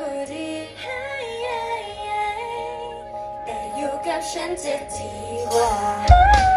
ก็ดีแต่อยู่กับฉันจะดีกว่า